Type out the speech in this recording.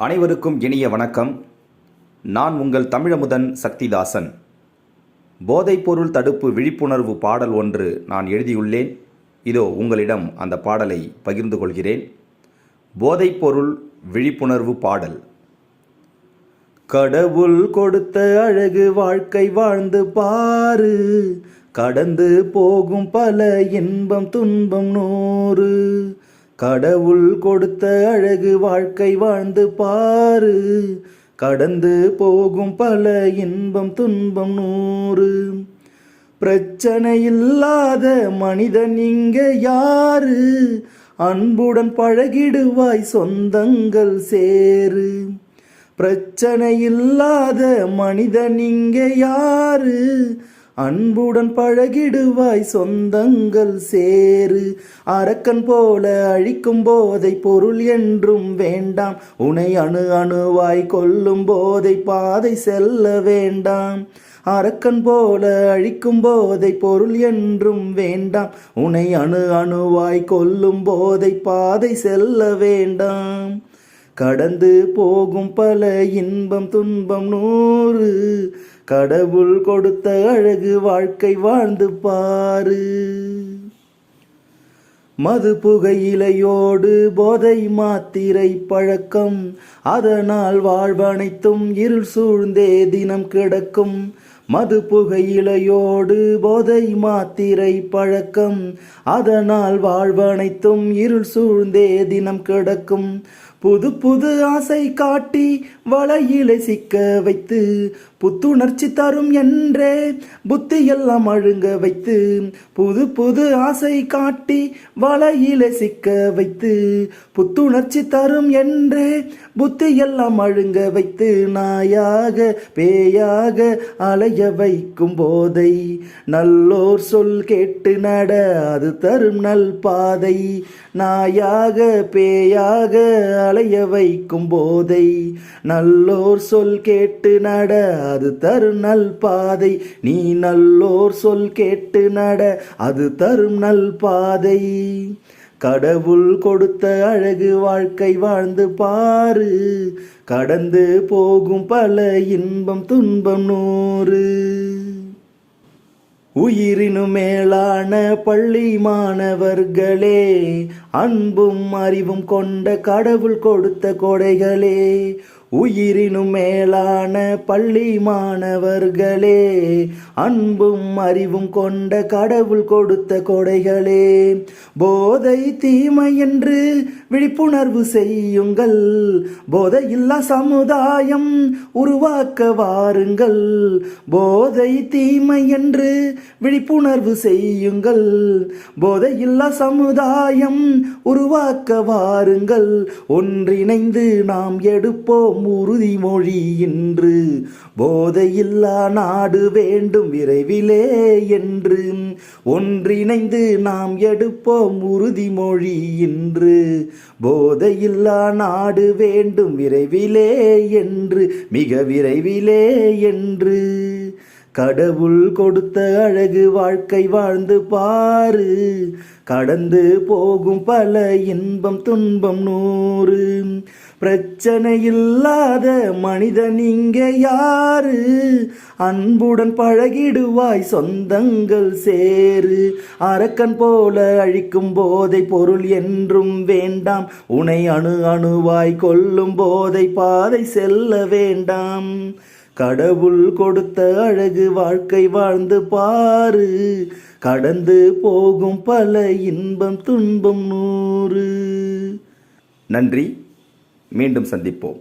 அனைவருக்கும் இனிய வணக்கம். நான் உங்கள் தமிழமுதன் சக்திதாசன். போதைப்பொருள் தடுப்பு விழிப்புணர்வு பாடல் ஒன்று நான் எழுதியுள்ளேன். இதோ உங்களிடம் அந்த பாடலை பகிர்ந்து கொள்கிறேன். போதைப்பொருள் விழிப்புணர்வு பாடல். கடவுள் கொடுத்த அழகு வாழ்க்கை வாழ்ந்து பாரு. கடந்து போகும் பல இன்பம் துன்பம் நூறு. கடவுள் கொடுத்த அழகு வாழ்க்கை வாழ்ந்து பாரு. கடந்து போகும் பல இன்பம் துன்பம் நூறு. பிரச்சனை இல்லாத மனிதன் இங்க யாரு? அன்புடன் பழகிடுவாய் சொந்தங்கள் சேரு. பிரச்சனை இல்லாத மனிதன் இங்க யாரு? அன்புடன் பழகிடுவாய் சொந்தங்கள் சேரு அரக்கன் போல அழிக்கும் போதை பொருள் என்றும் வேண்டாம். உனை அணு அணுவாய் கொல்லும் போதை பாதை செல்ல வேண்டாம். அரக்கன் போல அழிக்கும் போதை பொருள் என்றும் வேண்டாம். உனை அணு அணுவாய் கொல்லும் போதை பாதை செல்ல வேண்டாம். கடந்து போகும் பல இன்பம் துன்பம் நூறு. கடவுள் கொடுத்த அழகு வாழ்க்கை வாழ்ந்து பாரு. மது புகையிலையோடு போதை மாத்திரை பழக்கம். அதனால் வாழ்வனைத்தும் இருள் சூழ்ந்தே தினம் கிடக்கும். மது புகையிலையோடு போதை மாத்திரை பழக்கம். அதனால் வாழ்வனைத்தும் இருள் சூழ்ந்தே தினம் கிடக்கும். புது புது ஆசை காட்டி வலையிலை சிக்க வைத்து புத்துணர்ச்சி தரும் என்றே புத்தியெல்லாம் அழுங்க வைத்து புது புது ஆசை காட்டி வலையிலை சிக்க வைத்து புத்துணர்ச்சி தரும் என்றே புத்தியெல்லாம் அழுங்க வைத்து நாயாக பேயாக அலைய வைக்கும் போதை நல்லோர் சொல் கேட்டு நட அது தரும் நல் பாதை. நாயாக பேயாக அலைய வைக்கும் போதை நல்லோர் சொல் கேட்டு நட அது தரும் நல் பாதை. நீ நல்லோர் சொல் கேட்டு நட அது தரும் நல் பாதை. கடவுள் கொடுத்த அழகு வாழ்க்கை வாழ்ந்து பாரு கடந்து போகும் பல இன்பம் துன்பம் நூறு. உயிரினும் மேலான பள்ளி மாணவர்களே அன்பும் அறிவும் கொண்ட கடவுள் கொடுத்த கொடைகளே உயிரினும் மேலான பள்ளி மாணவர்களே அன்பும் அறிவும் கொண்ட கடவுள் கொடுத்த கொடைகளே போதை தீமை என்று விழிப்புணர்வு செய்யுங்கள் போதையில்லா சமுதாயம் உருவாக்க வாருங்கள் போதை தீமை என்று விழிப்புணர்வு செய்யுங்கள் போதையில்லா சமுதாயம் உருவாக்க வாருங்கள் ஒன்றிணைந்து நாம் எடுப்போம் உறுதிமொழி இன்று. போதையில்லா நாடு வேண்டும் விரைவிலே என்று. ஒன்றிணைந்து நாம் எடுப்போம் உறுதிமொழி இன்று. போதையில்லா நாடு வேண்டும் விரைவிலே என்று. மிக விரைவிலே என்று. கடவுள் கொடுத்த அழகு வாழ்க்கை வாழ்ந்து பாரு. கடந்து போகும் பல இன்பம் துன்பம் நூறு. பிரச்சனை இல்லாத மனிதன் இங்கே யாரு? அன்புடன் பழகிடுவாய் சொந்தங்கள் சேரு. அரக்கன் போல அழிக்கும் போதை பொருள் என்றும் வேண்டாம். உனை அணு அணுவாய் கொல்லும் போதை பாதை செல்ல வேண்டாம். கடவுள் கொடுத்த அழகு வாழ்க்கை வாழ்ந்து பாரு. கடந்து போகும் பல இன்பம் துன்பம் நூறு. நன்றி. மீண்டும் சந்திப்போம்.